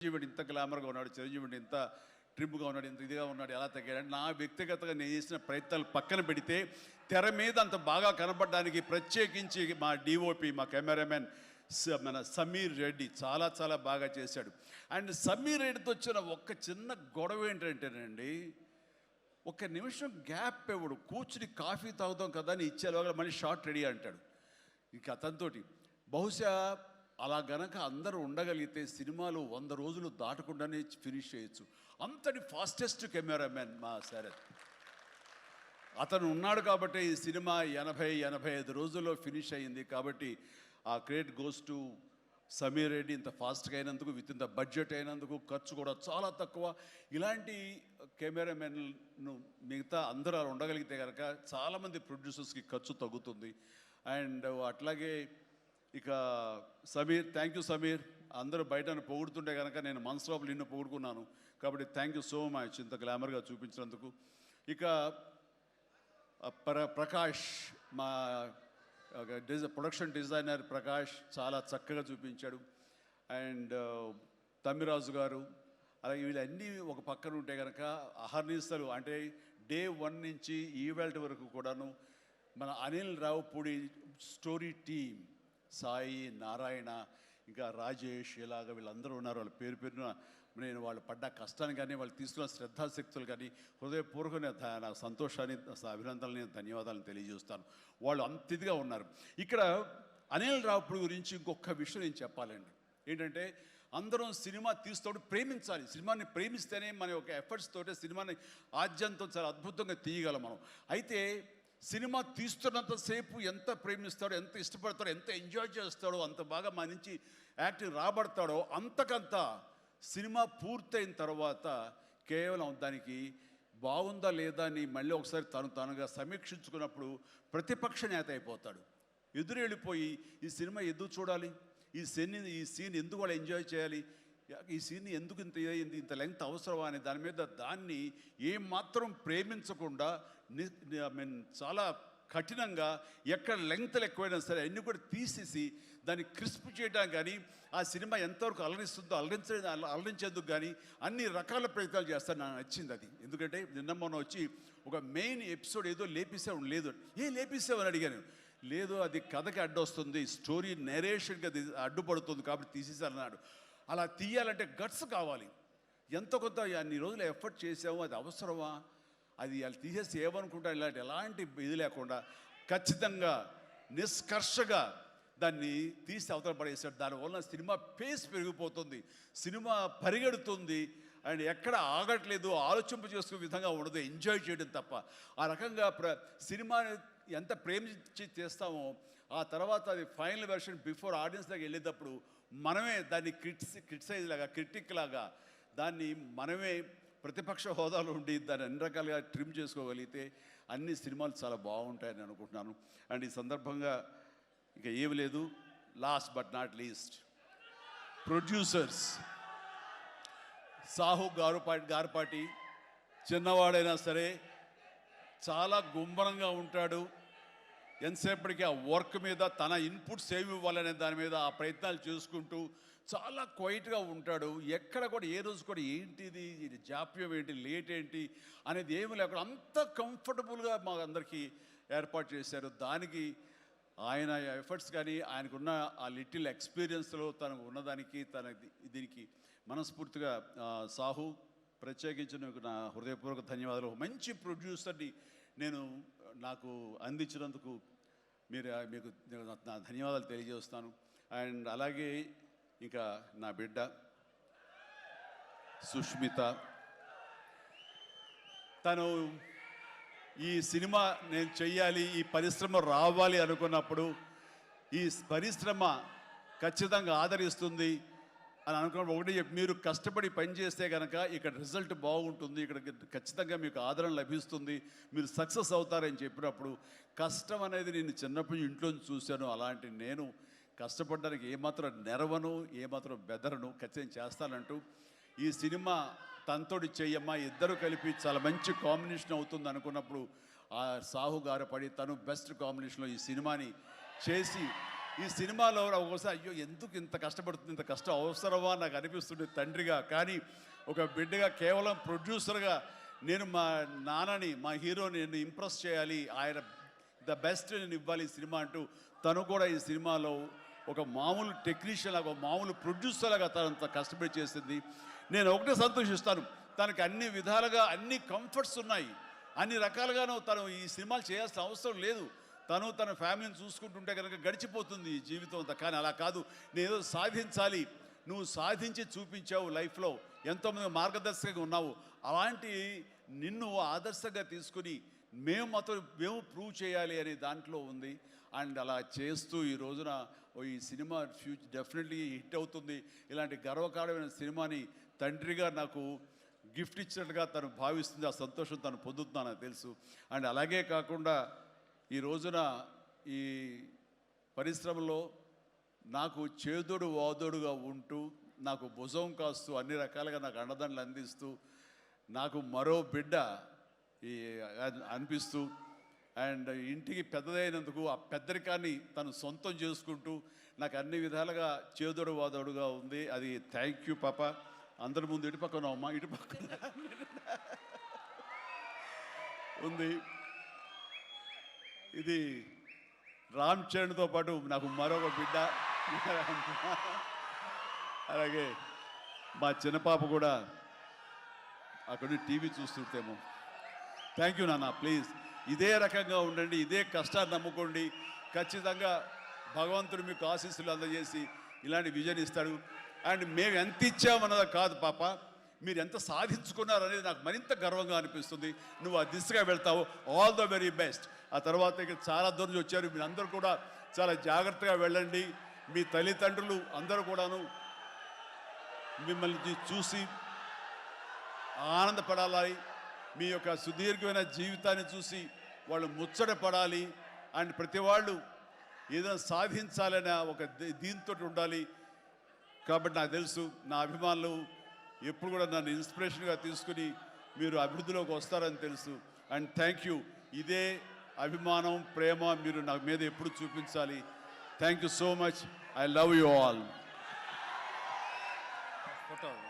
చిరంజీవుడు ఇంత గ్లామర్గా ఉన్నాడు చిరంజీవుడు ఇంత ట్రిప్గా ఉన్నాడు ఇంత ఇదిగా ఉన్నాడు ఎలా తగ్గాడు నా వ్యక్తిగతంగా నేను చేసిన ప్రయత్నాలు పక్కన పెడితే తెర మీద అంత బాగా కనపడడానికి ప్రత్యేకించి మా డిఓపి మా కెమెరామెన్ స- మన సమీర్ రెడ్డి చాలా చాలా బాగా చేశాడు. అండ్ సమీర్ రెడ్డితో వచ్చిన ఒక్క చిన్న గొడవ ఏంటంటేనండి ఒక నిమిషం గ్యాప్ ఇవ్వడు కూర్చుని కాఫీ తాగుతాం కదా అని ఇచ్చేలోగా మళ్ళీ షార్ట్ రెడీ అంటాడు. ఇంకా అతనితోటి బహుశా అలా గనక అందరూ ఉండగలిగితే సినిమాలు వంద రోజులు దాటకుండానే ఫినిష్ చేయొచ్చు. అంతటి ఫాస్టెస్ట్ కెమెరామెన్ మా శరత్. అతను ఉన్నాడు కాబట్టి ఈ సినిమా ఎనభై ఎనభై ఐదు రోజుల్లో ఫినిష్ అయింది కాబట్టి ఆ credit goes to Sameer Reddy ఇంత ఫాస్ట్గా అయినందుకు విత్ ఇన్ ద బడ్జెట్ అయినందుకు ఖర్చు కూడా చాలా తక్కువ. ఇలాంటి కెమెరామెన్ను మిగతా అందరూ అలా ఉండగలిగితే కనుక చాలామంది ప్రొడ్యూసర్స్కి ఖర్చు తగ్గుతుంది. అండ్ అట్లాగే ఇక సమీర్ థ్యాంక్ యూ సమీర్. అందరూ బయట పొగుడుతుంటే కనుక నేను మనసులో నిన్ను పొగుడుకున్నాను. కాబట్టి థ్యాంక్ యూ సో మచ్ ఇంత గ్లామర్గా చూపించినందుకు. ఇక ప్ర ప్రకాష్ మా డిజ ప్రొడక్షన్ డిజైనర్ ప్రకాష్ చాలా చక్కగా చూపించాడు. అండ్ తమ్మిరాజు గారు అలాగే వీళ్ళన్నీ ఒక పక్కన ఉంటే కనుక అహర్నిస్తలు అంటే డే వన్ నుంచి ఈవెల్ట్ వరకు కూడాను మన అనిల్ రావుపూడి స్టోరీ టీమ్ సాయి నారాయణ ఇంకా రాజేష్ ఇలాగ వీళ్ళందరూ ఉన్నారు. వాళ్ళ పేరు పేరున నేను వాళ్ళు పడ్డ కష్టాన్ని కానీ వాళ్ళు తీసుకున్న శ్రద్ధాశక్తులు కానీ హృదయపూర్వకమైన నా సంతోషాన్ని అభినందనని ధన్యవాదాలను తెలియజేస్తాను. వాళ్ళు అంత ఇదిగా ఉన్నారు. ఇక్కడ అనిల్ రావుడు గురించి ఇంకొక విషయం నేను చెప్పాలండి. ఏంటంటే అందరం సినిమా తీస్తాడు ప్రేమించాలి. సినిమాని ప్రేమిస్తేనే మన యొక్క ఎఫర్ట్స్ తోటే సినిమాని ఆద్యంతో చాలా అద్భుతంగా తీయగలం మనం. అయితే సినిమా తీస్తున్నంతసేపు ఎంత ప్రేమిస్తాడో ఎంత ఇష్టపడతాడో ఎంత ఎంజాయ్ చేస్తాడో అంత బాగా మా నుంచి యాక్టింగ్ రాబడతాడో అంతకంత సినిమా పూర్తయిన తర్వాత కేవలం దానికి బాగుందా లేదా అని మళ్ళీ ఒకసారి తను తనుగా సమీక్షించుకున్నప్పుడు ప్రతిపక్ష నేత అయిపోతాడు. ఎదురు వెళ్ళిపోయి ఈ సినిమా ఎందుకు చూడాలి? ఈ సీన్ ఈ సీన్ ఎందుకు వాళ్ళు ఎంజాయ్ చేయాలి? ఈ సీన్ ఎందుకు ఇంత ఇదైంది ఇంత లెంగ్త్ అవసరమా అని దాని మీద దాన్ని ఏమాత్రం ప్రేమించకుండా ఐ మీన్ చాలా కఠినంగా ఎక్కడ లెంగ్త్లు ఎక్కువైనా సరే అన్నీ కూడా తీసేసి దాన్ని క్రిస్ప్ చేయడం కానీ ఆ సినిమా ఎంతవరకు అలరిస్తుందో అలరించే అలరించేందుకు కానీ అన్ని రకాల ప్రయత్నాలు చేస్తాను నాకు నచ్చింది అది. ఎందుకంటే నిన్న మొన్న వచ్చి ఒక మెయిన్ ఎపిసోడ్ ఏదో లేపేసావు లేదు. ఏ లేపేసావు అని అడిగాను. లేదు అది కథకి అడ్డొస్తుంది స్టోరీ నెరేషన్కి అది అడ్డుపడుతుంది కాబట్టి తీసేసారన్నాడు అలా తీయాలంటే గట్స్ కావాలి. ఎంత కొంత అన్ని రోజులు ఎఫర్ట్ చేసాము అది అవసరమా? అది వాళ్ళు తీసేసి ఏమనుకుంటా ఇలాంటి ఎలాంటి ఇది లేకుండా ఖచ్చితంగా నిష్కర్షగా దాన్ని తీసి అవతల పడేసాడు దానివల్ల సినిమా పేస్ పెరిగిపోతుంది సినిమా పరిగెడుతుంది. అండ్ ఎక్కడ ఆగట్లేదు ఆలోచింప చేసుకునే విధంగా ఉండదు ఎంజాయ్ చేయడం తప్ప. ఆ రకంగా ప్ర సినిమాని ఎంత ప్రేమించి చేస్తామో ఆ తర్వాత అది ఫైనల్ వెర్షన్ బిఫోర్ ఆడియన్స్ దగ్గర వెళ్ళేటప్పుడు మనమే దాన్ని క్రిటిస్ క్రిటిసైజ్ లాగా క్రిటిక్ లాగా దాన్ని మనమే ప్రతిపక్ష హోదాలో ఉండి దాన్ని అన్ని రకాలుగా ట్రిమ్ చేసుకోగలిగితే అన్ని సినిమాలు చాలా బాగుంటాయని అనుకుంటున్నాను. అండ్ ఈ సందర్భంగా ఇక ఏమి లేదు. Last but not least producers Sahu Garapati Garapati చిన్నవాడైనా సరే చాలా గుంబరంగా ఉంటాడు. ఎంతసేపటికి ఆ వర్క్ మీద తన ఇన్పుట్స్ ఏమి ఇవ్వాలనే దాని మీద ఆ ప్రయత్నాలు చేసుకుంటూ చాలా క్వైట్గా ఉంటాడు. ఎక్కడ కూడా ఏ రోజు కూడా ఏంటిది ఇది జాప్యం ఏంటి లేట్ ఏంటి అనేది ఏమి లేకుండా అంత కంఫర్టబుల్గా మా అందరికీ ఏర్పాటు చేశారు. దానికి ఆయన ఎఫర్ట్స్ కానీ ఆయనకున్న ఆ లిటిల్ ఎక్స్పీరియన్స్లో తనకు ఉన్నదానికి తన దీనికి మనస్ఫూర్తిగా సాహు ప్రత్యేకించి నా హృదయపూర్వక ధన్యవాదాలు. మంచి ప్రొడ్యూసర్ని నేను నాకు అందించినందుకు మీరు మీకు నా- నా ధన్యవాదాలు తెలియజేస్తాను. అండ్ అలాగే ఇంకా నా బిడ్డ సుష్మిత. తను ఈ సినిమా నేను చెయ్యాలి ఈ పరిశ్రమ రావాలి అనుకున్నప్పుడు ఈ పరిశ్రమ ఖచ్చితంగా ఆదరిస్తుంది. అని అనుకున్నప్పుడు ఒకటి మీరు కష్టపడి పని చేస్తే కనుక ఇక్కడ రిజల్ట్ బాగుంటుంది ఇక్కడ ఖచ్చితంగా మీకు ఆదరణ లభిస్తుంది మీరు సక్సెస్ అవుతారని చెప్పినప్పుడు కష్టం అనేది నేను చిన్నప్పుడు నుంచి ఇంట్లో చూశాను అలాంటి నేను కష్టపడడానికి ఏమాత్రం నెరవను ఏమాత్రం బెదరను ఖచ్చితంగా చేస్తానంటూ ఈ సినిమా తనతోటి చెయ్యమ్మా ఇద్దరు కలిపి చాలా మంచి కాంబినేషన్ అవుతుంది అనుకున్నప్పుడు ఆ సాహు గారు పడి తను బెస్ట్ కాంబినేషన్లో ఈ సినిమాని చేసి ఈ సినిమాలో ఒకసారి అయ్యో ఎందుకు ఇంత కష్టపడుతుంది ఇంత కష్టం అవసరమా నాకు అనిపిస్తుంది తండ్రిగా. కానీ ఒక బిడ్డగా కేవలం ప్రొడ్యూసర్గా నేను మా నాన్నని మా హీరోని నేను ఇంప్రెస్ చేయాలి. ఆయన ద బెస్ట్ నేను ఇవ్వాలి ఈ సినిమా అంటూ తను కూడా ఈ సినిమాలో ఒక మామూలు టెక్నీషియన్ లాగా మామూలు ప్రొడ్యూసర్ లాగా తను అంత కష్టపడి చేసింది. నేను ఒకటే సంతోషిస్తాను తనకి అన్ని విధాలుగా అన్ని కంఫర్ట్స్ ఉన్నాయి. అన్ని రకాలుగాను తను ఈ సినిమాలు చేయాల్సిన అవసరం లేదు. తను తన ఫ్యామిలీని చూసుకుంటుంటే కనుక గడిచిపోతుంది జీవితం అంతా. కానీ అలా కాదు. నేను ఏదో సాధించాలి. నువ్వు సాధించి చూపించావు లైఫ్లో. ఎంతోమంది మార్గదర్శకంగా ఉన్నావు. అలాంటి నిన్ను ఆదర్శంగా తీసుకుని మేము మాత్రం మేము ప్రూవ్ చేయాలి అనే దాంట్లో ఉంది. అండ్ అలా చేస్తూ ఈ రోజున ఓ ఈ సినిమా ఫ్యూచర్ డెఫినెట్లీ హిట్ అవుతుంది. ఇలాంటి గర్వకారమైన సినిమాని తండ్రిగా నాకు గిఫ్ట్ ఇచ్చినట్టుగా తను భావిస్తుంది. ఆ సంతోషం తను పొందుతున్నాను తెలుసు. అండ్ అలాగే కాకుండా ఈ రోజున ఈ పరిశ్రమలో నాకు చేదోడు వాదోడుగా ఉంటూ నాకు భుజం కాస్తూ అన్ని రకాలుగా నాకు అండదండలు అందిస్తూ నాకు మరో బిడ్డ ఈ అనిపిస్తూ అండ్ ఇంటికి పెద్దదైనందుకు ఆ పెద్దరికాన్ని తను సొంతం చేసుకుంటూ నాకు అన్ని విధాలుగా చేదోడు వాదోడుగా ఉంది. అది థ్యాంక్ యూ పాప. అందరి ముందు ఇటు పక్కన అమ్మ ఇటు పక్కన. ఉంది. ఇది రామ్ చరణ్తో పాటు నాకు మరొక బిడ్డ. అలాగే మా చిన్న పాప కూడా అక్కడ టీవీ చూస్తుంటేమో. థ్యాంక్ యూ నాన్న ప్లీజ్ ఇదే రకంగా ఉండండి ఇదే కష్టాన్ని నమ్ముకోండి. ఖచ్చితంగా భగవంతుడు మీకు ఆశీస్సులు అందజేసి ఇలాంటి విజయం ఇస్తాడు. అండ్ మేము ఎంత ఇచ్చామన్నది కాదు పాప. మీరు ఎంత సాధించుకున్నారు అనేది నాకు మరింత గర్వంగా అనిపిస్తుంది. నువ్వు ఆ దిశగా వెళ్తావు. ఆల్ ద వెరీ బెస్ట్ ఆ తర్వాత ఇక్కడ చాలా దూరం వచ్చారు. మీరు అందరూ కూడా చాలా జాగ్రత్తగా వెళ్ళండి. మీ తల్లిదండ్రులు అందరూ కూడాను మిమ్మల్ని చూసి ఆనందపడాలి. మీ యొక్క సుదీర్ఘమైన జీవితాన్ని చూసి వాళ్ళు ముచ్చట పడాలి. అండ్ ప్రతి వాళ్ళు ఏదైనా సాధించాలనే ఒక దీంతో ఉండాలి. కాబట్టి నాకు తెలుసు నా అభిమానులు ఎప్పుడు కూడా నన్ను ఇన్స్పిరేషన్గా తీసుకుని మీరు అభివృద్ధిలోకి వస్తారని తెలుసు. అండ్ థ్యాంక్ యూ ఇదే అభిమానం ప్రేమ మీరు నా మీద ఎప్పుడు చూపించాలి. Thank you so much I love you all photo